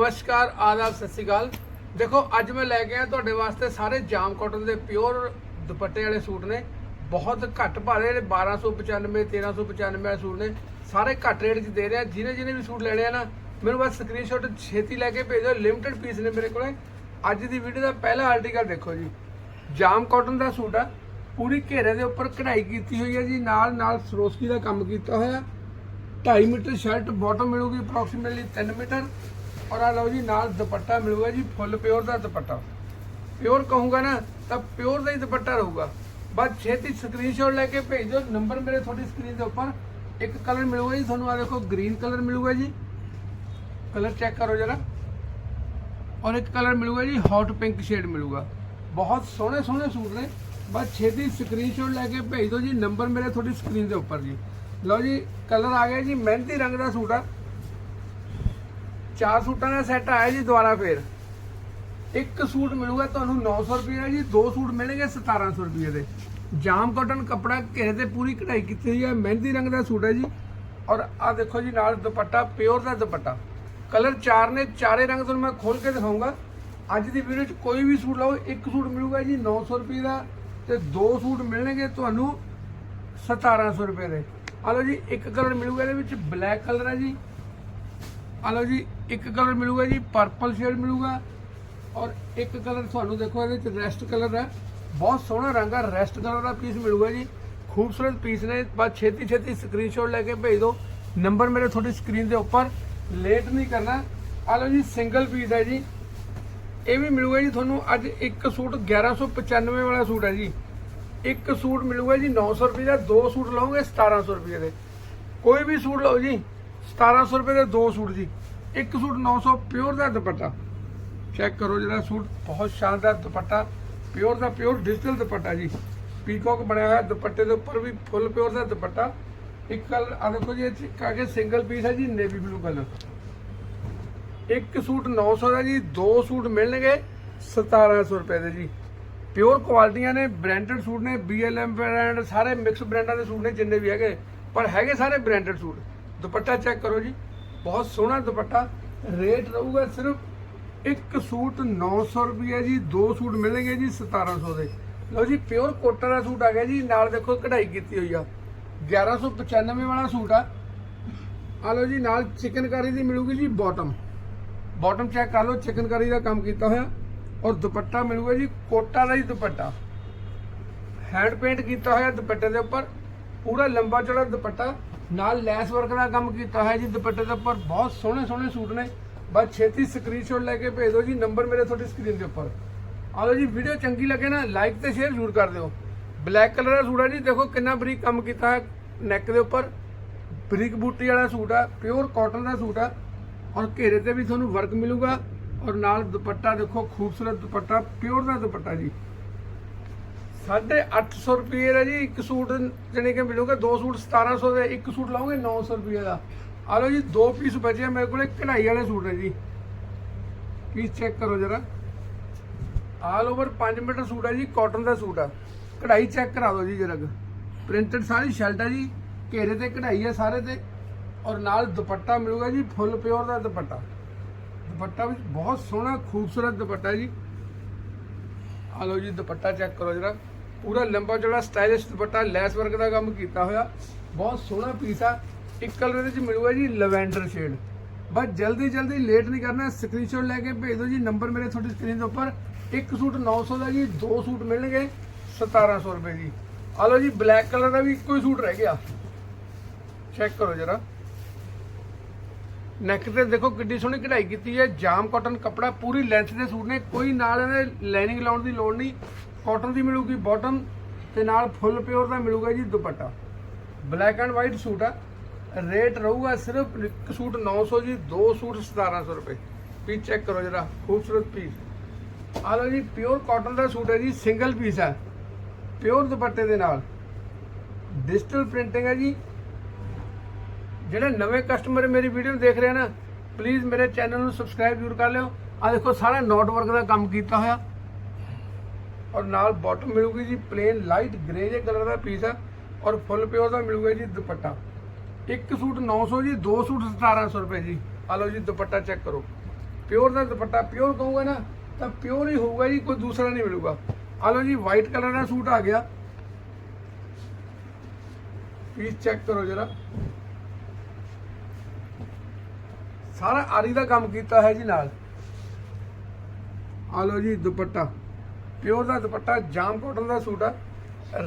ਨਮਸਕਾਰ, ਆਦਾਬ, ਸਤਿ ਸ਼੍ਰੀ ਅਕਾਲ। ਦੇਖੋ, ਅੱਜ ਮੈਂ ਲੈ ਕੇ ਆਇਆ ਤੁਹਾਡੇ ਵਾਸਤੇ ਸਾਰੇ ਜਾਮ ਕਾਟਨ ਦੇ ਪਿਓਰ ਦੁਪੱਟੇ ਵਾਲੇ ਸੂਟ ਨੇ। ਬਹੁਤ ਘੱਟ ਭਾਰੇ ਨੇ 1295 1395 ਵਾਲੇ ਸੂਟ ਨੇ। ਸਾਰੇ ਘੱਟ ਰੇਟ 'ਚ ਦੇ ਰਿਹਾ। ਜਿਹਨੇ ਜਿਹਨੇ ਵੀ ਸੂਟ ਲੈਣੇ ਆ ਨਾ, ਮੈਨੂੰ ਬਸ ਸਕਰੀਨਸ਼ਾਟ ਛੇਤੀ ਲੈ ਕੇ ਭੇਜੋ। ਲਿਮਟਿਡ ਪੀਸ ਨੇ ਮੇਰੇ ਕੋਲੇ। ਅੱਜ ਦੀ ਵੀਡੀਓ ਦਾ ਪਹਿਲਾ ਆਰਟੀਕਲ ਦੇਖੋ ਜੀ। ਜਾਮ ਕਾਟਨ ਦਾ ਸੂਟ ਆ। ਪੂਰੀ ਘੇਰੇ ਦੇ ਉੱਪਰ ਕਢਾਈ ਕੀਤੀ ਹੋਈ ਹੈ ਜੀ। ਨਾਲ ਨਾਲ ਸਰੋਸਕੀ ਦਾ ਕੰਮ ਕੀਤਾ ਹੋਇਆ। 2.5 ਮੀਟਰ ਸ਼ਰਟ ਬਾਟਮ ਮਿਲੂਗੀ ਅਪਰੋਕਸੀਮੇਟਲੀ 3 ਮੀਟਰ। ਔਰ ਆ ਲਓ ਜੀ, ਨਾਲ ਦੁਪੱਟਾ ਮਿਲੂਗਾ ਜੀ, ਫੁੱਲ ਪਿਓਰ ਦਾ ਦੁਪੱਟਾ। ਪਿਓਰ ਕਹੂੰਗਾ ਨਾ, ਤਾਂ ਪਿਓਰ ਦਾ ਹੀ ਦੁਪੱਟਾ ਰਹੂਗਾ। ਬਸ ਛੇਤੀ ਸਕਰੀਨਸ਼ਾਟ ਲੈ ਕੇ ਭੇਜ ਦਿਓ, ਨੰਬਰ ਮੇਰੇ ਤੁਹਾਡੀ ਸਕਰੀਨ ਦੇ ਉੱਪਰ। ਇੱਕ ਕਲਰ ਮਿਲੂਗਾ ਜੀ, ਤੁਹਾਨੂੰ ਆ ਦੇਖੋ ਗ੍ਰੀਨ ਕਲਰ ਮਿਲੂਗਾ ਜੀ। ਕਲਰ ਚੈੱਕ ਕਰੋ ਜਰਾ। ਔਰ ਇੱਕ ਕਲਰ ਮਿਲੂਗਾ ਜੀ ਹੌਟ ਪਿੰਕ ਸ਼ੇਡ ਮਿਲੂਗਾ। ਬਹੁਤ ਸੋਹਣੇ ਸੋਹਣੇ ਸੂਟ ਨੇ। ਬਸ ਛੇਤੀ ਸਕਰੀਨਸ਼ਾਟ ਲੈ ਕੇ ਭੇਜ ਦਿਓ ਜੀ, ਨੰਬਰ ਮੇਰੇ ਤੁਹਾਡੀ ਸਕਰੀਨ ਦੇ ਉੱਪਰ ਜੀ। ਲਓ ਜੀ ਕਲਰ ਆ ਗਿਆ ਜੀ, ਮਹਿੰਦੀ ਰੰਗ ਦਾ ਸੂਟ ਆ। ਚਾਰ ਸੂਟਾਂ ਦਾ ਸੈੱਟ ਆਇਆ ਜੀ ਦੁਬਾਰਾ ਫੇਰ। ਇੱਕ ਸੂਟ ਮਿਲੂਗਾ ਤੁਹਾਨੂੰ 900 ਰੁਪਏ ਦਾ ਜੀ, ਦੋ ਸੂਟ ਮਿਲਣਗੇ 1700 ਰੁਪਏ ਦੇ। ਜਾਮ ਕਾਟਨ ਕੱਪੜਾ ਘੇਰੇ ਤੇ ਪੂਰੀ ਕਢਾਈ ਕੀਤੀ ਹੋਈ ਹੈ, ਮਹਿੰਦੀ ਰੰਗ ਦਾ ਸੂਟ ਹੈ ਜੀ। ਔਰ ਆ ਦੇਖੋ ਜੀ, ਨਾਲ ਦੁਪੱਟਾ ਪਿਓਰ ਦਾ ਦੁਪੱਟਾ। ਕਲਰ ਚਾਰ ਨੇ, ਚਾਰੇ ਰੰਗ ਤੁਹਾਨੂੰ ਮੈਂ ਖੋਲ ਕੇ ਦਿਖਾਉਂਗਾ। ਅੱਜ ਦੀ ਵੀਡੀਓ 'ਚ ਕੋਈ ਵੀ ਸੂਟ ਲਓ, ਇੱਕ ਸੂਟ ਮਿਲੂਗਾ ਜੀ 900 ਰੁਪਏ ਦਾ ਤੇ ਦੋ ਸੂਟ ਮਿਲਣਗੇ ਤੁਹਾਨੂੰ 1700 ਰੁਪਏ ਦੇ। ਆ ਲਓ ਜੀ, ਇੱਕ ਕਲਰ ਮਿਲੂਗਾ ਇਹਦੇ ਵਿੱਚ ਬਲੈਕ ਕਲਰ ਹੈ ਜੀ। ਆ ਲਓ ਜੀ ਇੱਕ ਕਲਰ ਮਿਲੂਗਾ ਜੀ ਪਰਪਲ ਸ਼ੇਡ ਮਿਲੂਗਾ। ਔਰ ਇੱਕ ਕਲਰ ਤੁਹਾਨੂੰ ਦੇਖੋ ਇਹਦੇ ਵਿੱਚ ਰੈਸਟ ਕਲਰ ਹੈ। ਬਹੁਤ ਸੋਹਣਾ ਰੰਗ ਹੈ ਰੈਸਟ ਕਲਰ ਦਾ ਪੀਸ ਮਿਲੂਗਾ ਜੀ। ਖੂਬਸੂਰਤ ਪੀਸ ਨੇ, ਬਸ ਛੇਤੀ ਛੇਤੀ ਸਕਰੀਨਸ਼ਾਟ ਲੈ ਕੇ ਭੇਜ ਦਿਓ। ਨੰਬਰ ਮੇਰੇ ਤੁਹਾਡੀ ਸਕਰੀਨ ਦੇ ਉੱਪਰ। ਲੇਟ ਨਹੀਂ ਕਰਨਾ। ਆ ਲਓ ਜੀ ਸਿੰਗਲ ਪੀਸ ਹੈ ਜੀ। ਇਹ ਵੀ ਮਿਲੂਗਾ ਜੀ ਤੁਹਾਨੂੰ, ਅੱਜ ਇੱਕ ਸੂਟ 1195 ਵਾਲਾ ਸੂਟ ਹੈ ਜੀ। ਇੱਕ ਸੂਟ ਮਿਲੂਗਾ ਜੀ 900 ਰੁਪਏ ਦਾ, ਦੋ ਸੂਟ ਲਓਗੇ 1700 ਰੁਪਏ ਦੇ। ਕੋਈ ਵੀ ਸੂਟ ਲਓ ਜੀ 1700 ਰੁਪਏ ਦੇ ਦੋ ਸੂਟ ਜੀ। ਇੱਕ ਸੂਟ 900 ਪਿਓਰ ਦਾ ਦੁਪੱਟਾ। ਚੈੱਕ ਕਰੋ ਜਿਹੜਾ ਸੂਟ ਬਹੁਤ ਸ਼ਾਨਦਾਰ ਦੁਪੱਟਾ, ਪਿਓਰ ਦਾ ਪਿਓਰ ਡਿਜੀਟਲ ਦੁਪੱਟਾ ਜੀ। ਪੀਕੌਕ ਬਣਿਆ ਹੋਇਆ ਦੁਪੱਟੇ ਦੇ ਉੱਪਰ ਵੀ ਫੁੱਲ ਪਿਓਰ ਦਾ ਦੁਪੱਟਾ। ਇੱਕ ਕਲਰ ਆ ਦੇਖੋ ਜੀ, ਇਹ ਕਾਗੇ ਸਿੰਗਲ ਪੀਸ ਹੈ ਜੀ, ਨੇਵੀ ਬਲੂ ਕਲਰ। ਇੱਕ ਸੂਟ 900 ਦਾ ਜੀ, ਦੋ ਸੂਟ ਮਿਲਣਗੇ 1700 ਰੁਪਏ ਦੇ ਜੀ। ਪਿਓਰ ਕੁਆਲਿਟੀਆਂ ਨੇ, ਬ੍ਰਾਂਡਡ ਸੂਟ ਨੇ BLM ਬ੍ਰਾਂਡ ਸਾਰੇ ਮਿਕਸ ਬ੍ਰਾਂਡਾਂ ਦੇ ਸੂਟ ਨੇ ਜਿੰਨੇ ਵੀ ਹੈਗੇ। ਪਰ ਹੈਗੇ ਸਾਰੇ ਬ੍ਰਾਂਡਡ ਸੂਟ। ਦੁਪੱਟਾ ਚੈੱਕ ਕਰੋ ਜੀ। ਬਹੁਤ ਸੋਹਣਾ ਦੁਪੱਟਾ, ਰੇਟ ਰਹੂਗਾ ਸਿਰਫ ਇੱਕ ਸੂਟ 900 ਰੁਪਏ ਜੀ, ਦੋ ਸੂਟ ਮਿਲਣਗੇ ਜੀ 1700 ਦੇ। ਲਓ ਜੀ ਪਿਓਰ ਕੋਟਾ ਦਾ ਸੂਟ ਆ ਗਿਆ ਜੀ, ਨਾਲ ਦੇਖੋ ਕਢਾਈ ਕੀਤੀ ਹੋਈ ਆ। 1195 ਵਾਲਾ ਸੂਟ ਆ। ਆ ਲਓ ਜੀ, ਨਾਲ ਚਿਕਨਕਾਰੀ ਦੀ ਮਿਲੂਗੀ ਜੀ ਬਾਟਮ ਬਾਟਮ ਚੈੱਕ ਕਰ ਲਓ, ਚਿਕਨਕਾਰੀ ਦਾ ਕੰਮ ਕੀਤਾ ਹੋਇਆ। ਔਰ ਦੁਪੱਟਾ ਮਿਲੂਗਾ ਜੀ, ਕੋਟਾ ਦਾ ਹੀ ਦੁਪੱਟਾ। ਹੈਂਡ ਪੇਂਟ ਕੀਤਾ ਹੋਇਆ ਦੁਪੱਟੇ ਦੇ ਉੱਪਰ। ਪੂਰਾ ਲੰਬਾ ਚੌੜਾ ਦੁਪੱਟਾ। ਨਾਲ ਲੈਸ ਵਰਕ ਦਾ ਕੰਮ ਕੀਤਾ ਹੈ ਜੀ, ਦੁਪੱਟੇ ਦੇ ਉੱਪਰ। ਬਹੁਤ ਸੋਹਣੇ ਸੋਹਣੇ ਸੂਟ ਨੇ। ਬਸ ਛੇਤੀ ਸਕਰੀਨਸ਼ਾਟ ਲੈ ਕੇ ਭੇਜ ਦਿਓ ਜੀ ਨੰਬਰ ਮੇਰੇ ਤੁਹਾਡੀ ਸਕਰੀਨ ਦੇ ਉੱਪਰ। ਆ ਲਓ ਜੀ ਵੀਡੀਓ ਚੰਗੀ ਲੱਗੇ ਨਾ ਲਾਈਕ ਤੇ ਸ਼ੇਅਰ ਜ਼ਰੂਰ ਕਰ ਦਿਓ। ਬਲੈਕ ਕਲਰ ਦਾ ਸੂਟ ਹੈ ਜੀ, ਦੇਖੋ ਕਿੰਨਾ ਬਰੀਕ ਕੰਮ ਕੀਤਾ ਹੈ ਨੈਕ ਦੇ ਉੱਪਰ। ਬਰੀਕ ਬੂਟੀ ਵਾਲਾ ਸੂਟ ਆ ਪਿਓਰ ਕਾਟਨ ਦਾ ਸੂਟ ਆ। ਔਰ ਘੇਰੇ ਤੇ ਵੀ ਤੁਹਾਨੂੰ ਵਰਕ ਮਿਲੂਗਾ। ਔਰ ਨਾਲ ਦੁਪੱਟਾ ਦੇਖੋ, ਖੂਬਸੂਰਤ ਦੁਪੱਟਾ ਪਿਓਰ ਦਾ ਦੁਪੱਟਾ ਜੀ। 850 ਰੁਪਏ ਦਾ ਜੀ, ਇੱਕ ਸੂਟ ਜਣੇ ਕਿ ਮਿਲੂਗਾ, ਦੋ ਸੂਟ 1700 ਦੇ, ਇੱਕ ਸੂਟ ਲਾਉਂਗੇ 900 ਰੁਪਏ ਦਾ। ਆ ਲਓ ਜੀ, ਦੋ ਪੀਸ ਬਚੇ ਮੇਰੇ ਕੋਲੇ, ਕਢਾਈ ਵਾਲੇ ਸੂਟ ਹੈ ਜੀ। ਪੀਸ ਚੈੱਕ ਕਰੋ ਜਰਾ। ਆਲ ਓਵਰ 5 ਮੀਟਰ ਸੂਟ ਹੈ ਜੀ ਕਾਟਨ ਦਾ ਸੂਟ ਆ। ਕਢਾਈ ਚੈੱਕ ਕਰਾ ਦਿਓ ਜੀ ਜਰਾ ਪ੍ਰਿੰਟਡ ਸਾਰੀ ਸ਼ਰਟ ਹੈ ਜੀ, ਘੇਰੇ ਤੇ ਕਢਾਈ ਹੈ ਸਾਰੇ ਤੇ, ਔਰ ਨਾਲ ਦੁਪੱਟਾ ਮਿਲੂਗਾ ਜੀ, ਫੁੱਲ ਪਿਓਰ ਦਾ ਦੁਪੱਟਾ। ਦੁਪੱਟਾ ਵੀ ਬਹੁਤ ਸੋਹਣਾ, ਖੂਬਸੂਰਤ ਦੁਪੱਟਾ ਜੀ। ਆ ਲਓ ਜੀ, ਦੁਪੱਟਾ ਚੈੱਕ ਕਰੋ ਜਰਾ। ਪੂਰਾ ਲੰਬਾ ਚੌੜਾ ਸਟਾਈਲਿਸ਼ ਦੁਪੱਟਾ, ਲੈਸ ਵਰਕ ਦਾ ਕੰਮ ਕੀਤਾ ਹੋਇਆ। ਬਹੁਤ ਸੋਹਣਾ ਪੀਸ ਆ। ਇੱਕ ਕਲਰ ਇਹਦੇ ਚ ਮਿਲੂਗਾ ਜੀ ਲਵੈਂਡਰ ਸ਼ੇਡ ਬਸ ਜਲਦੀ ਜਲਦੀ ਲੇਟ ਨਹੀਂ ਕਰਨਾ ਸਕਰੀਨਸ਼ਾਟ ਲੈ ਕੇ ਭੇਜ ਦਿਓ ਜੀ ਨੰਬਰ ਮੇਰੇ ਤੁਹਾਡੀ ਸਕਰੀਨ ਦੇ ਉੱਪਰ। ਇੱਕ ਸੂਟ 900 ਦਾ ਜੀ, ਦੋ ਸੂਟ ਮਿਲਣਗੇ 1700 ਰੁਪਏ ਜੀ। ਆ ਲਓ ਜੀ ਬਲੈਕ ਕਲਰ ਦਾ ਵੀ ਇੱਕੋ ਹੀ ਸੂਟ ਰਹਿ ਗਿਆ। ਚੈੱਕ ਕਰੋ ਜਰਾ। ਨੈਕ ਤੇ ਦੇਖੋ ਕਿੱਡੀ ਸੋਹਣੀ ਕਢਾਈ ਕੀਤੀ ਹੈ। ਜਾਮ ਕਾਟਨ ਕੱਪੜਾ ਪੂਰੀ ਲੈਂਥ ਦੇ ਸੂਟ ਨੇ। ਕੋਈ ਨਾਲ ਇਹਦੇ ਲਾਈਨਿੰਗ ਲਾਉਣ ਦੀ ਲੋੜ ਨਹੀਂ। ਕਾਟਨ ਦੀ ਮਿਲੂਗੀ ਬਾਟਮ ਤੇ ਨਾਲ ਫੁੱਲ ਪਿਓਰ ਦਾ ਮਿਲੂਗਾ ਜੀ ਦੁਪੱਟਾ। ਬਲੈਕ ਐਂਡ ਵਾਈਟ ਸੂਟ ਆ। ਰੇਟ ਰਹੂਗਾ ਸਿਰਫ ਇੱਕ ਸੂਟ 900 ਜੀ, ਦੋ ਸੂਟ 1700 ਰੁਪਏ। ਪੀਸ ਚੈੱਕ ਕਰੋ ਜਰਾ, ਖੂਬਸੂਰਤ ਪੀਸ ਆ ਲਓ ਜੀ ਪਿਓਰ ਕਾਟਨ ਦਾ ਸੂਟ ਹੈ ਜੀ ਸਿੰਗਲ ਪੀਸ ਹੈ ਪਿਓਰ ਦੁਪੱਟੇ ਦੇ ਨਾਲ। ਡਿਜੀਟਲ ਪ੍ਰਿੰਟਿੰਗ ਹੈ ਜੀ। ਜਿਹੜੇ ਨਵੇਂ ਕਸਟਮਰ ਮੇਰੀ ਵੀਡੀਓ ਨੂੰ ਦੇਖ ਰਹੇ ਨਾ ਪਲੀਜ਼ ਮੇਰੇ ਚੈਨਲ ਨੂੰ ਸਬਸਕ੍ਰਾਈਬ ਜ਼ਰੂਰ ਕਰ ਲਿਓ। ਆ ਦੇਖੋ, ਸਾਰਾ ਨੋਟ ਵਰਕ ਦਾ ਕੰਮ ਕੀਤਾ ਹੋਇਆ। ਔਰ ਨਾਲ ਬਾਟਮ ਮਿਲੂਗੀ ਜੀ ਪਲੇਨ ਲਾਈਟ ਗ੍ਰੇ ਜੇ ਕਲਰ ਦਾ ਪੀਸ ਆ, ਔਰ ਫੁੱਲ ਪਿਓਰ ਦਾ ਮਿਲੂਗਾ ਜੀ ਦੁਪੱਟਾ। ਇੱਕ ਸੂਟ 900 ਜੀ, ਦੋ ਸੂਟ 1700 ਰੁਪਏ ਜੀ। ਆ ਲਓ ਜੀ ਦੁਪੱਟਾ ਚੈੱਕ ਕਰੋ। ਪਿਓਰ ਦਾ ਦੁਪੱਟਾ ਪਿਓਰ ਕਹੂੰਗਾ ਨਾ, ਤਾਂ ਪਿਓਰ ਹੀ ਹੋਊਗਾ ਜੀ, ਕੋਈ ਦੂਸਰਾ ਨਹੀਂ ਮਿਲੂਗਾ। ਆ ਲਓ ਜੀ ਵਾਈਟ ਕਲਰ ਦਾ ਸੂਟ ਆ ਗਿਆ। ਪੀਸ ਚੈੱਕ ਕਰੋ ਜਰਾ। ਸਾਰਾ ਆਰੀ ਦਾ ਕੰਮ ਕੀਤਾ ਹੈ ਜੀ ਨਾਲ। ਆ ਲਓ ਜੀ ਦੁਪੱਟਾ। ਪਿਓਰ ਦਾ ਦੁਪੱਟਾ, ਜਾਮ ਕਾਟਨ ਦਾ ਸੂਟ ਆ।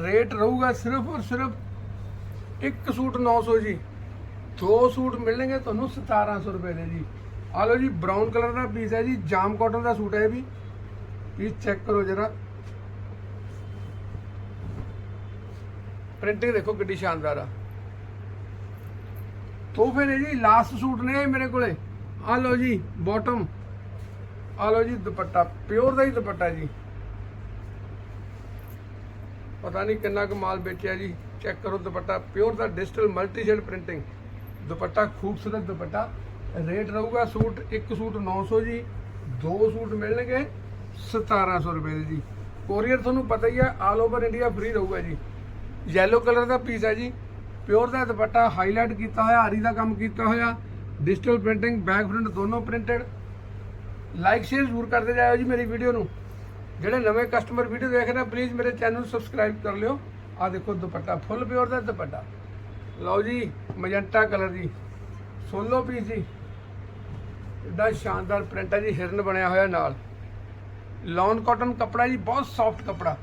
ਰੇਟ ਰਹੂਗਾ ਸਿਰਫ ਔਰ ਸਿਰਫ ਇੱਕ ਸੂਟ 900 ਜੀ। ਦੋ ਸੂਟ ਮਿਲਣਗੇ ਤੁਹਾਨੂੰ 1700 ਰੁਪਏ ਦੇ ਜੀ। ਆ ਲਓ ਜੀ ਬ੍ਰਾਊਨ ਕਲਰ ਦਾ ਪੀਸ ਹੈ ਜੀ, ਜਾਮ ਕਾਟਨ ਦਾ ਸੂਟ ਹੈ ਇਹ ਵੀ। ਪੀਸ ਚੈੱਕ ਕਰੋ ਜਰਾ। ਪ੍ਰਿੰਟਿੰਗ ਦੇਖੋ ਕਿੱਡੀ ਸ਼ਾਨਦਾਰ ਆ। ਤੋਹਫੇ ਨੇ ਜੀ ਲਾਸਟ ਸੂਟ ਨੇ ਮੇਰੇ ਕੋਲੇ। ਆ ਲਓ ਜੀ ਬਾਟਮ ਆ ਲਓ ਜੀ, ਦੁਪੱਟਾ, ਪਿਓਰ ਦਾ ਹੀ ਦੁਪੱਟਾ ਜੀ। ਪਤਾ ਨਹੀਂ ਕਿੰਨਾ ਕੁ ਮਾਲ ਵੇਚਿਆ ਜੀ। ਚੈੱਕ ਕਰੋ ਦੁਪੱਟਾ ਪਿਓਰ ਦਾ digital multi shade printing dupatta ਖੂਬਸੂਰਤ ਦੁਪੱਟਾ। ਰੇਟ ਰਹੂਗਾ ਸੂਟ, ਇੱਕ ਸੂਟ 900 ਜੀ, ਦੋ ਸੂਟ ਮਿਲਣਗੇ 1700 ਰੁਪਏ ਦੇ ਜੀ। ਕੋਰੀਅਰ ਤੁਹਾਨੂੰ ਪਤਾ ਹੀ ਹੈ ਆਲ ਓਵਰ ਇੰਡੀਆ ਫ੍ਰੀ ਰਹੂਗਾ ਜੀ। ਯੈਲੋ ਕਲਰ ਦਾ ਪੀਸ ਹੈ ਜੀ। ਪਿਓਰ ਦਾ ਦੁਪੱਟਾ ਹਾਈਲਾਈਟ ਕੀਤਾ ਹੋਇਆ, ਆਰੀ ਦਾ ਕੰਮ ਕੀਤਾ ਹੋਇਆ। ਡਿਜੀਟਲ ਪ੍ਰਿੰਟਿੰਗ ਬੈਕ ਫਰੰਟ ਦੋਨੋਂ ਪ੍ਰਿੰਟਡ ਲਾਈਕ ਸ਼ੇਅਰ ਜ਼ਰੂਰ ਕਰਦੇ ਜਾਇਓ ਜੀ ਮੇਰੀ ਵੀਡੀਓ ਨੂੰ। ਜਿਹੜੇ ਨਵੇਂ ਕਸਟਮਰ ਵੀਡੀਓ ਦੇਖ ਰਹੇ ਪਲੀਜ਼ ਮੇਰੇ ਚੈਨਲ ਨੂੰ ਸਬਸਕ੍ਰਾਈਬ ਕਰ ਲਿਓ। ਆ ਦੇਖੋ ਦੁਪੱਟਾ, ਫੁੱਲ ਪਿਓਰ ਦਾ ਦੁਪੱਟਾ। ਲਓ ਜੀ ਮਜੰਟਾ ਕਲਰ ਜੀ ਸੋਲੋ ਪੀਸ ਜੀ। ਇਹਦਾ ਸ਼ਾਨਦਾਰ ਪ੍ਰਿੰਟ ਹੈ ਜੀ, ਹਿਰਨ ਬਣਿਆ ਹੋਇਆ ਨਾਲ। ਲੌਨ ਕਾਟਨ ਕਪੜਾ ਜੀ, ਬਹੁਤ ਸੌਫਟ ਕਪੜਾ।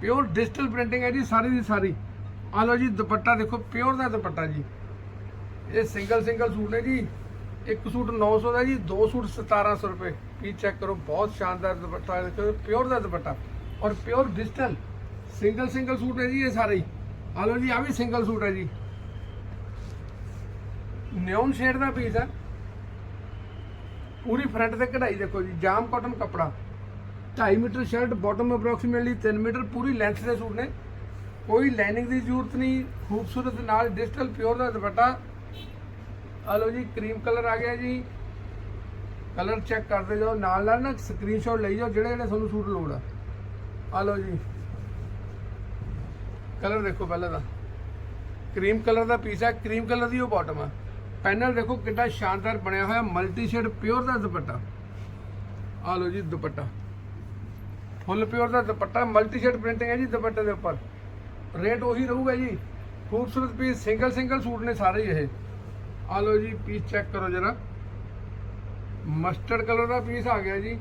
ਪਿਓਰ ਡਿਜੀਟਲ ਪ੍ਰਿੰਟਿੰਗ ਹੈ ਜੀ, ਸਾਰੀ ਦੀ ਸਾਰੀ। ਆ ਲਓ ਜੀ, ਦੁਪੱਟਾ ਦੇਖੋ ਪਿਓਰ ਦਾ ਦੁਪੱਟਾ ਜੀ। ਇਹ ਸਿੰਗਲ ਸਿੰਗਲ ਸੂਟ ਨੇ ਜੀ। ਇੱਕ ਸੂਟ 900 ਦਾ ਜੀ, ਦੋ ਸੂਟ 1700 ਰੁਪਏ। ਕੀ ਚੈੱਕ ਕਰੋ, ਬਹੁਤ ਸ਼ਾਨਦਾਰ ਦੁਪੱਟਾ ਦੇਖੋ ਪਿਓਰ ਦਾ ਦੁਪੱਟਾ। ਔਰ pure digital single single suit ਹੈ ਜੀ ਇਹ ਸਾਰੇ ਹੀ। ਆ ਲਓ ਜੀ ਆ ਵੀ ਸਿੰਗਲ ਸੂਟ ਹੈ ਜੀ। ਨਿਓਨ ਸ਼ੇਡ ਦਾ ਪੀਸ ਹੈ। ਪੂਰੀ ਫਰੰਟ ਤੇ ਕਢਾਈ ਦੇਖੋ ਜੀ, ਜਾਮ ਕਾਟਨ ਕਪੜਾ। 2.5 metre shirt bottom approximately 3 metre, ਪੂਰੀ ਲੈਂਥ ਦੇ ਸੂਟ ਨੇ। ਕੋਈ ਲਾਈਨਿੰਗ ਦੀ ਜ਼ਰੂਰਤ ਨਹੀਂ, ਖੂਬਸੂਰਤ ਨਾਲ ਡਿਜੀਟਲ ਪਿਓਰ ਦਾ ਦੁਪੱਟਾ। ਆ ਲਓ ਜੀ, ਕਰੀਮ ਕਲਰ ਆ ਗਿਆ ਜੀ। ਕਲਰ ਚੈੱਕ ਕਰਦੇ ਜਾਓ, ਨਾਲ ਨਾਲ ਨਾ ਸਕਰੀਨਸ਼ਾਟ ਲਈ ਜਾਓ, ਜਿਹੜੇ ਜਿਹੜੇ ਤੁਹਾਨੂੰ ਸੂਟ ਲੋੜ ਆ। ਆ ਲਓ ਜੀ। ਕਲਰ ਦੇਖੋ ਪਹਿਲਾਂ ਦਾ। ਕਰੀਮ ਕਲਰ ਦਾ ਪੀਸ ਹੈ ਕਰੀਮ ਕਲਰ ਦੀ ਉਹ ਬਾਟਮ ਆ। ਪੈਨਲ ਦੇਖੋ ਕਿੰਨਾ ਸ਼ਾਨਦਾਰ ਬਣਿਆ ਹੋਇਆ ਮਲਟੀ ਸ਼ੇਡ ਪਿਓਰ ਦਾ ਦੁਪੱਟਾ। ਆ ਲਓ ਜੀ, ਦੁਪੱਟਾ। ਫੁੱਲ ਪਿਓਰ ਦਾ ਦੁਪੱਟਾ ਮਲਟੀ ਸ਼ੇਡ ਪ੍ਰਿੰਟਿੰਗ ਹੈ ਜੀ ਦੁਪੱਟੇ ਦੇ ਉੱਪਰ। ਰੇਟ ਉਹੀ ਰਹੂਗਾ ਜੀ। ਖੂਬਸੂਰਤ ਪੀਸ ਸਿੰਗਲ ਸਿੰਗਲ ਸੂਟ ਨੇ ਸਾਰੇ ਹੀ ਇਹ। ਆ ਲਓ ਜੀ ਪੀਸ ਚੈੱਕ ਕਰੋ ਜਰਾ। ਮਸਟਰਡ ਕਲਰ ਦਾ ਪੀਸ ਆ ਗਿਆ ਜੀ।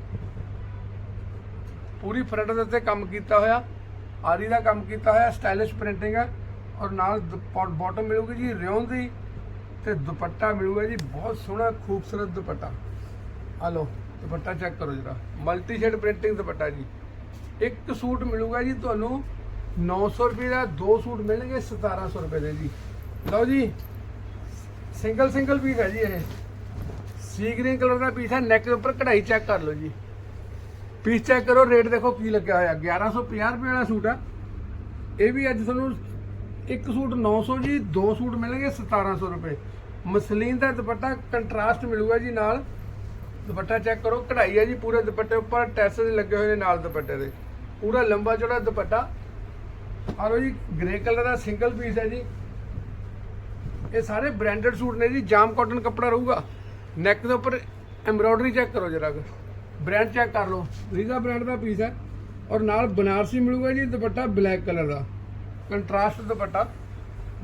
ਪੂਰੀ ਫਰੰਟ ਦੇ ਉੱਤੇ ਕੰਮ ਕੀਤਾ ਹੋਇਆ। ਆਰੀ ਦਾ ਕੰਮ ਕੀਤਾ ਹੋਇਆ ਸਟਾਈਲਿਸ਼ ਪ੍ਰਿੰਟਿੰਗ ਹੈ। ਔਰ ਨਾਲ ਬਾਟਮ ਮਿਲੂਗੀ ਜੀ ਰਿਓਨ ਦੀ। ਤੇ ਦੁਪੱਟਾ ਮਿਲੂਗਾ ਜੀ, ਬਹੁਤ ਸੋਹਣਾ, ਖੂਬਸੂਰਤ ਦੁਪੱਟਾ। ਆ ਲਓ, ਦੁਪੱਟਾ ਚੈੱਕ ਕਰੋ ਜਰਾ। ਮਲਟੀ ਸ਼ੇਡ ਪ੍ਰਿੰਟਿੰਗ ਦੁਪੱਟਾ ਜੀ। ਇੱਕ ਸੂਟ ਮਿਲੂਗਾ ਜੀ ਤੁਹਾਨੂੰ 900 ਰੁਪਏ ਦਾ, ਦੋ ਸੂਟ ਮਿਲਣਗੇ 1700 ਰੁਪਏ ਦੇ ਜੀ। ਲਓ ਜੀ ਸਿੰਗਲ ਸਿੰਗਲ ਪੀਸ ਹੈ ਜੀ ਇਹ। ਸੀ ਗ੍ਰੀਨ ਕਲਰ ਦਾ ਪੀਸ ਹੈ ਨੈਕ ਦੇ ਉੱਪਰ ਕਢਾਈ ਚੈੱਕ ਕਰ ਲਓ ਜੀ। ਪੀਸ ਚੈੱਕ ਕਰੋ ਰੇਟ ਦੇਖੋ ਕੀ ਲੱਗਿਆ ਹੋਇਆ। 1150 ਰੁਪਏ ਵਾਲਾ ਸੂਟ ਆ। ਇਹ ਵੀ ਅੱਜ ਤੁਹਾਨੂੰ ਇੱਕ ਸੂਟ 900 ਜੀ, ਦੋ ਸੂਟ ਮਿਲਣਗੇ 1700 ਰੁਪਏ। ਮਸਲੀਨ ਦਾ ਦੁਪੱਟਾ ਕੰਟਰਾਸਟ ਮਿਲੂਗਾ ਜੀ ਨਾਲ। ਦੁਪੱਟਾ ਚੈੱਕ ਕਰੋ, ਕਢਾਈ ਹੈ ਜੀ ਪੂਰੇ ਦੁਪੱਟੇ ਉੱਪਰ ਟੈਸਸ ਲੱਗੇ ਹੋਏ ਨੇ ਨਾਲ ਦੁਪੱਟੇ ਦੇ। ਪੂਰਾ ਲੰਬਾ ਚੌੜਾ ਦੁਪੱਟਾ। ਆ ਲਓ ਜੀ ਗ੍ਰੇ ਕਲਰ ਦਾ ਸਿੰਗਲ ਪੀਸ ਹੈ ਜੀ। ਇਹ ਸਾਰੇ ਬ੍ਰਾਂਡਡ ਸੂਟ ਨੇ ਜੀ, ਜਾਮ ਕਾਟਨ ਕੱਪੜਾ ਰਹੂਗਾ। ਨੈਕ ਦੇ ਉੱਪਰ ਐਮਬ੍ਰੋਇਡਰੀ ਚੈੱਕ ਕਰੋ ਜਰਾ ਬ੍ਰਾਂਡ ਚੈੱਕ ਕਰ ਲਓ। ਰੀਜ਼ਾ ਬ੍ਰਾਂਡ ਦਾ ਪੀਸ ਹੈ। ਔਰ ਨਾਲ ਬਨਾਰਸੀ ਮਿਲੂਗਾ ਜੀ, ਦੁਪੱਟਾ ਬਲੈਕ ਕਲਰ ਦਾ। ਕੰਟਰਾਸਟ ਦੁਪੱਟਾ।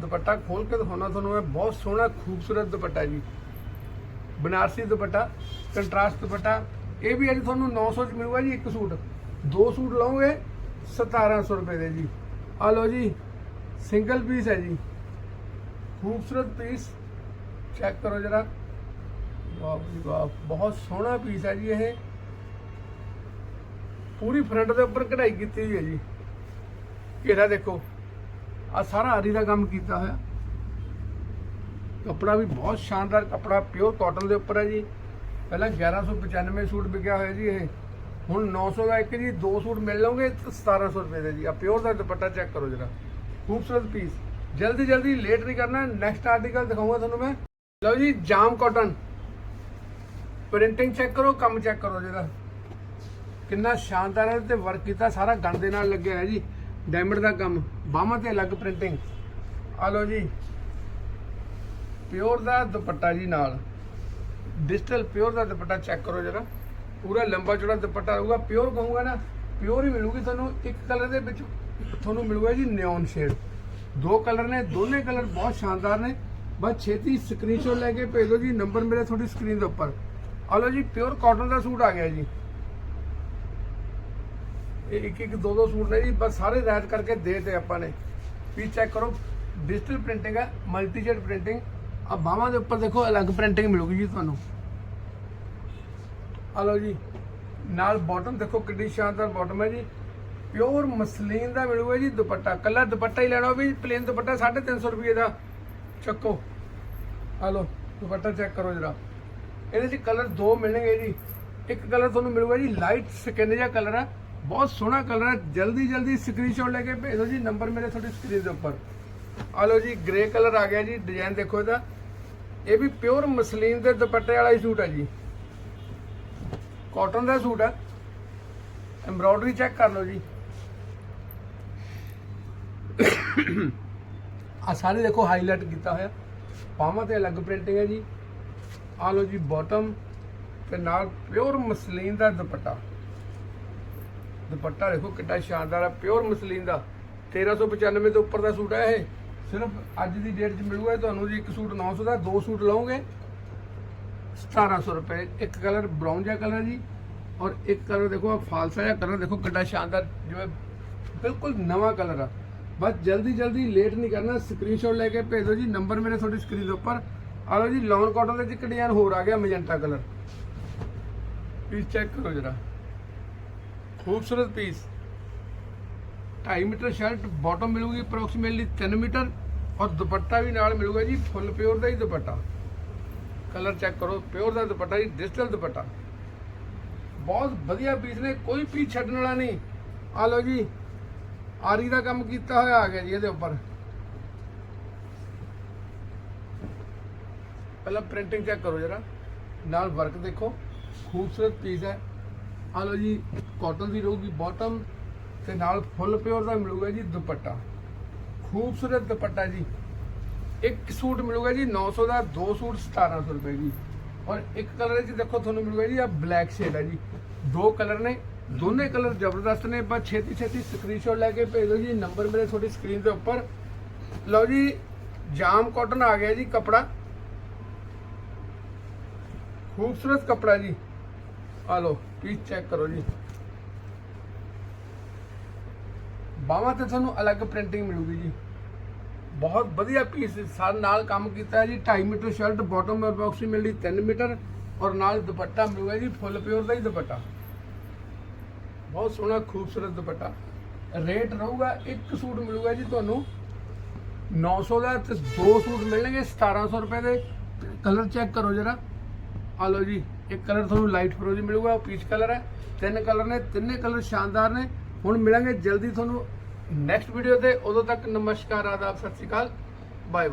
ਦੁਪੱਟਾ ਖੋਲ ਕੇ ਦਿਖਾਉਣਾ ਤੁਹਾਨੂੰ ਇਹ ਬਹੁਤ ਸੋਹਣਾ, ਖੂਬਸੂਰਤ ਦੁਪੱਟਾ ਜੀ। ਬਨਾਰਸੀ ਦੁਪੱਟਾ ਕੰਟਰਾਸਟ ਦੁਪੱਟਾ। ਇਹ ਵੀ ਅੱਜ ਤੁਹਾਨੂੰ 900 ਚ ਮਿਲੂਗਾ ਜੀ ਇੱਕ ਸੂਟ। ਦੋ ਸੂਟ ਲਓਗੇ 1700 ਰੁਪਏ ਦੇ ਜੀ। ਆ ਲਓ ਜੀ ਸਿੰਗਲ ਪੀਸ ਹੈ ਜੀ। ਖੂਬਸੂਰਤ ਪੀਸ ਚੈੱਕ ਕਰੋ ਜਰਾ। ਵਾਹ ਜੀ ਵਾਹ, ਬਹੁਤ ਸੋਹਣਾ ਪੀਸ ਹੈ ਜੀ ਇਹ। ਪੂਰੀ ਫਰੰਟ ਦੇ ਉੱਪਰ ਕਢਾਈ ਕੀਤੀ ਹੋਈ ਹੈ ਜੀ। ਘੇਰਾ ਦੇਖੋ ਆ ਸਾਰਾ ਆਰੀ ਦਾ ਕੰਮ ਕੀਤਾ ਹੋਇਆ। ਕੱਪੜਾ ਵੀ ਬਹੁਤ ਸ਼ਾਨਦਾਰ, ਕੱਪੜਾ ਪਿਓਰ ਕਾਟਨ ਦੇ ਉੱਪਰ ਹੈ ਜੀ। ਪਹਿਲਾਂ 1195 ਸੂਟ ਵਿਕਿਆ ਹੋਇਆ ਜੀ ਇਹ। ਹੁਣ 900 ਦਾ ਇੱਕ ਜੀ, ਦੋ ਸੂਟ ਮਿਲ ਲਓਗੇ ਤਾਂ 1700 ਰੁਪਏ ਦਾ ਜੀ। ਆ ਪਿਓਰ ਦਾ ਦੁਪੱਟਾ ਚੈੱਕ ਕਰੋ ਜਰਾ। ਖੂਬਸੂਰਤ ਪੀਸ ਜਲਦੀ ਜਲਦੀ ਲੇਟ ਨਹੀਂ ਕਰਨਾ ਨੈਕਸਟ ਆਰਟੀਕਲ ਦਿਖਾਊਂਗਾ ਤੁਹਾਨੂੰ ਮੈਂ। ਲਓ ਜੀ, ਜਾਮ ਕਾਟਨ ਪ੍ਰਿੰਟਿੰਗ ਚੈੱਕ ਕਰੋ, ਕੰਮ ਚੈੱਕ ਕਰੋ ਜਿਹੜਾ ਕਿੰਨਾ ਸ਼ਾਨਦਾਰ ਹੈ, ਤੇ ਵਰਕ ਕੀਤਾ, ਸਾਰਾ ਗੰਦ ਦੇ ਨਾਲ ਲੱਗਿਆ ਹੈ ਜੀ। ਡਾਇਮੰਡ ਦਾ ਕੰਮ, ਬਾਹਾਂ ਤੇ ਅਲੱਗ ਪ੍ਰਿੰਟਿੰਗ ਆ ਲਓ ਜੀ ਪਿਓਰ ਦਾ ਦੁਪੱਟਾ ਜੀ ਨਾਲ। ਡਿਜੀਟਲ ਪਿਓਰ ਦਾ ਦੁਪੱਟਾ ਚੈੱਕ ਕਰੋ ਜਰਾ। ਪੂਰਾ ਲੰਬਾ ਚੌੜਾ ਦੁਪੱਟਾ ਰਹੂਗਾ ਪਿਓਰ ਕਹੂੰਗਾ ਨਾ ਪਿਓਰ ਹੀ ਮਿਲੂਗੀ ਤੁਹਾਨੂੰ। ਇੱਕ ਕਲਰ ਦੇ ਵਿੱਚ ਤੁਹਾਨੂੰ ਮਿਲੂਗਾ ਜੀ ਨਿਓਨ ਸ਼ੇਡ ਦੋ ਕਲਰ ਨੇ, ਦੋਨੇ ਕਲਰ ਬਹੁਤ ਸ਼ਾਨਦਾਰ ਨੇ। ਬਸ ਛੇਤੀ ਸਕਰੀਨਸ਼ਾਟ ਲੈ ਕੇ ਭੇਜ ਦਿਓ ਜੀ, ਨੰਬਰ ਮੇਰੇ ਤੁਹਾਡੀ ਸਕਰੀਨ ਦੇ ਉੱਪਰ। ਆ ਲਓ ਜੀ ਪਿਓਰ ਕਾਟਨ ਦਾ ਸੂਟ ਆ ਗਿਆ ਜੀ। ਇਹ ਇੱਕ ਇੱਕ, ਦੋ ਦੋ ਸੂਟ ਨੇ ਜੀ, ਬਸ ਸਾਰੇ ਰੈਤ ਕਰਕੇ ਦੇ ਤੇ ਆਪਾਂ ਨੇ। ਵੀ ਚੈੱਕ ਕਰੋ ਡਿਜੀਟਲ ਪ੍ਰਿੰਟਿੰਗ ਹੈ ਮਲਟੀ ਜੈਟ ਪ੍ਰਿੰਟਿੰਗ ਆ ਬਾਹਾਂ ਦੇ ਉੱਪਰ ਦੇਖੋ, ਅਲੱਗ ਪ੍ਰਿੰਟਿੰਗ ਮਿਲੂਗੀ ਜੀ ਤੁਹਾਨੂੰ। ਆ ਲਓ ਜੀ, ਨਾਲ ਬਾਟਮ ਦੇਖੋ ਕਿੰਨੀ ਸ਼ਾਨਦਾਰ ਬਾਟਮ ਹੈ ਜੀ। ਪਿਓਰ ਮਸਲੀਨ ਦਾ ਮਿਲੂਗਾ ਜੀ ਦੁਪੱਟਾ। ਕੱਲਾ ਦੁਪੱਟਾ ਹੀ ਲੈਣਾ, ਉਹ ਵੀ ਪਲੇਨ ਦੁਪੱਟਾ 350 ਰੁਪਏ ਦਾ। ਚੱਕੋ। ਆ ਲਓ, ਦੁਪੱਟਾ ਚੈੱਕ ਕਰੋ ਜਰਾ। ਇਹਦੇ 'ਚ ਕਲਰ ਦੋ ਮਿਲਣਗੇ ਜੀ। ਇੱਕ ਕਲਰ ਤੁਹਾਨੂੰ ਮਿਲੂਗਾ ਜੀ ਲਾਈਟ ਸਕਿਨ ਜਿਹਾ ਕਲਰ ਹੈ ਬਹੁਤ ਸੋਹਣਾ ਕਲਰ ਹੈ ਜਲਦੀ ਜਲਦੀ ਸਕਰੀਨਸ਼ਾਟ ਲੈ ਕੇ ਭੇਜ ਦਿਓ ਜੀ। ਨੰਬਰ ਮੇਰੇ ਤੁਹਾਡੀ ਸਕਰੀਨ ਦੇ ਉੱਪਰ। ਆ ਲਓ ਜੀ ਗ੍ਰੇ ਕਲਰ ਆ ਗਿਆ ਜੀ। ਡਿਜ਼ਾਈਨ ਦੇਖੋ ਇਹਦਾ। ਇਹ ਵੀ ਪਿਓਰ ਮਸਲੀਨ ਦੇ ਦੁਪੱਟੇ ਵਾਲਾ ਹੀ ਸੂਟ ਹੈ ਜੀ। ਕਾਟਨ ਦਾ ਸੂਟ ਹੈ ਐਮਬ੍ਰੋਇਡਰੀ ਚੈੱਕ ਕਰ ਲਓ ਜੀ। ਆ ਸਾਰੇ ਦੇਖੋ ਹਾਈਲਾਈਟ ਕੀਤਾ ਹੋਇਆ। ਪਾਵਾਂ ਤੇ ਅਲੱਗ ਪ੍ਰਿੰਟਿੰਗ ਹੈ ਜੀ। ਆ ਲਓ ਜੀ ਬਾਟਮ ਤੇ ਨਾਲ ਪਿਓਰ ਮਸਲੀਨ ਦਾ ਦੁਪੱਟਾ। ਦੁਪੱਟਾ ਦੇਖੋ ਕਿੱਡਾ ਸ਼ਾਨਦਾਰ ਹੈ ਪਿਓਰ ਮਸਲੀਨ ਦਾ। 1395 ਤੋਂ ਉੱਪਰ ਦਾ ਸੂਟ ਹੈ ਇਹ। ਸਿਰਫ ਅੱਜ ਦੀ ਡੇਟ 'ਚ ਮਿਲੂਗਾ, ਤੁਹਾਨੂੰ ਜੀ ਇੱਕ ਸੂਟ 900 ਦਾ, ਦੋ ਸੂਟ ਲਓਗੇ। 1700 ਰੁਪਏ, ਇੱਕ ਕਲਰ ਬ੍ਰਾਊਨ ਜਿਹਾ ਕਲਰ ਜੀ। ਔਰ ਇੱਕ ਕਲਰ ਦੇਖੋ ਆ ਫਾਲਸਾ ਜਿਹਾ ਕਲਰ ਦੇਖੋ ਕਿੱਡਾ ਸ਼ਾਨਦਾਰ, ਜਿਵੇਂ ਬਿਲਕੁਲ ਨਵਾਂ ਕਲਰ ਆ। ਬਸ ਜਲਦੀ ਜਲਦੀ ਲੇਟ ਨਹੀਂ ਕਰਨਾ। ਸਕਰੀਨਸ਼ਾਟ ਲੈ ਕੇ ਭੇਜ ਦਿਓ ਜੀ। ਨੰਬਰ ਮੇਰੇ ਤੁਹਾਡੀ ਸਕਰੀਨ ਦੇ ਉੱਪਰ। ਆ ਲਓ ਜੀ ਲੌਂਗ ਕਾਟਨ ਦੇ ਵਿੱਚ ਇੱਕ ਡਿਜ਼ਾਈਨ ਹੋਰ ਆ ਗਿਆ ਮੈਜੈਂਟਾ ਕਲਰ ਪੀਸ ਚੈੱਕ ਕਰੋ ਜਰਾ। ਖੂਬਸੂਰਤ ਪੀਸ 2.5 ਮੀਟਰ ਸ਼ਰਟ ਬਾਟਮ ਮਿਲੂਗੀ ਅਪਰੋਕਸੀਮੇਟਲੀ 3 ਮੀਟਰ ਔਰ ਦੁਪੱਟਾ ਵੀ ਨਾਲ ਮਿਲੂਗਾ ਜੀ ਫੁੱਲ ਪਿਓਰ ਦਾ ਹੀ ਦੁਪੱਟਾ। ਕਲਰ ਚੈੱਕ ਕਰੋ ਪਿਓਰ ਦਾ ਦੁਪੱਟਾ ਜੀ ਡਿਜੀਟਲ ਦੁਪੱਟਾ। ਬਹੁਤ ਵਧੀਆ ਪੀਸ ਨੇ, ਕੋਈ ਪੀਸ ਛੱਡਣ ਵਾਲਾ ਨਹੀਂ। ਆ ਲਓ ਜੀ ਆਰੀ ਦਾ ਕੰਮ ਕੀਤਾ ਹੋਇਆ ਆ ਗਿਆ ਜੀ ਇਹਦੇ ਉੱਪਰ। ਪਹਿਲਾਂ ਪ੍ਰਿੰਟਿੰਗ ਚੈੱਕ ਕਰੋ ਜਰਾ। ਨਾਲ ਵਰਕ ਦੇਖੋ। ਖੂਬਸੂਰਤ ਪੀਸ ਹੈ। ਆ ਲਓ ਜੀ ਕਾਟਨ ਦੀ ਰਹੂਗੀ ਬਾਟਮ ਤੇ ਨਾਲ ਫੁੱਲ ਪਿਓਰ ਦਾ ਮਿਲੂਗਾ ਜੀ ਦੁਪੱਟਾ। ਖੂਬਸੂਰਤ ਦੁਪੱਟਾ ਜੀ। ਇੱਕ ਸੂਟ ਮਿਲੂਗਾ ਜੀ 900 ਦਾ, ਦੋ ਸੂਟ 1700 ਰੁਪਏ ਜੀ। ਔਰ ਇੱਕ ਕਲਰ ਵਿੱਚ ਦੇਖੋ ਤੁਹਾਨੂੰ ਮਿਲੂਗਾ ਜੀ ਆ ਬਲੈਕ ਸ਼ੇਡ ਹੈ ਜੀ। ਦੋ ਕਲਰ ਨੇ ਦੋਨੇ ਕਲਰ ਜ਼ਬਰਦਸਤ ਨੇ, ਬਸ ਛੇਤੀ ਛੇਤੀ ਸਕਰੀਨਸ਼ਾਟ ਲੈ ਕੇ ਭੇਜ ਦਿਓ ਜੀ ਨੰਬਰ ਮੇਰੇ ਤੁਹਾਡੀ ਸਕਰੀਨ ਦੇ ਉੱਪਰ। ਲਓ ਜੀ, ਜਾਮ ਕਾਟਨ ਆ ਗਿਆ ਜੀ ਕਪੜਾ। ਖੂਬਸੂਰਤ ਕਪੜਾ ਜੀ। ਆ ਲਓ ਪੀਸ ਚੈੱਕ ਕਰੋ ਜੀ। ਬਾਹਾਂ ਤੇ ਤੁਹਾਨੂੰ ਅਲੱਗ ਪ੍ਰਿੰਟਿੰਗ ਮਿਲੂਗੀ ਜੀ। ਬਹੁਤ ਵਧੀਆ ਪੀਸ ਸਾਰ ਨਾਲ ਕੰਮ ਕੀਤਾ ਹੈ ਜੀ। 2.5 metre shirt bottom approximately 3 metre. ਔਰ ਨਾਲ ਦੁਪੱਟਾ ਮਿਲੂਗਾ ਜੀ ਫੁੱਲ ਪਿਓਰ ਦਾ ਹੀ ਦੁਪੱਟਾ। ਬਹੁਤ ਸੋਹਣਾ, ਖੂਬਸੂਰਤ ਦੁਪੱਟਾ। ਰੇਟ ਰਹੂਗਾ, ਇੱਕ ਸੂਟ ਮਿਲੂਗਾ ਜੀ ਤੁਹਾਨੂੰ। 900 ਦਾ ਤੇ ਦੋ ਸੂਟ ਮਿਲਣਗੇ 1700 ਰੁਪਏ ਦੇ। ਕਲਰ ਚੈੱਕ ਕਰੋ ਜਰਾ। ਆ ਲਓ ਜੀ, ਇੱਕ ਕਲਰ ਤੁਹਾਨੂੰ ਲਾਈਟ ਫਰੋਜ਼ੀ ਮਿਲੂਗਾ, ਉਹ ਪੀਚ ਕਲਰ ਹੈ। ਤਿੰਨ ਕਲਰ ਨੇ, ਤਿੰਨੇ ਕਲਰ ਸ਼ਾਨਦਾਰ ਨੇ। ਹੁਣ ਮਿਲਾਂਗੇ ਜਲਦੀ ਤੁਹਾਨੂੰ ਨੈਕਸਟ ਵੀਡੀਓ ਤੇ। ਉਦੋਂ ਤੱਕ ਨਮਸਕਾਰ, ਆਦਾਬ, ਸਤਿ ਸ਼੍ਰੀ ਅਕਾਲ। ਬਾਏ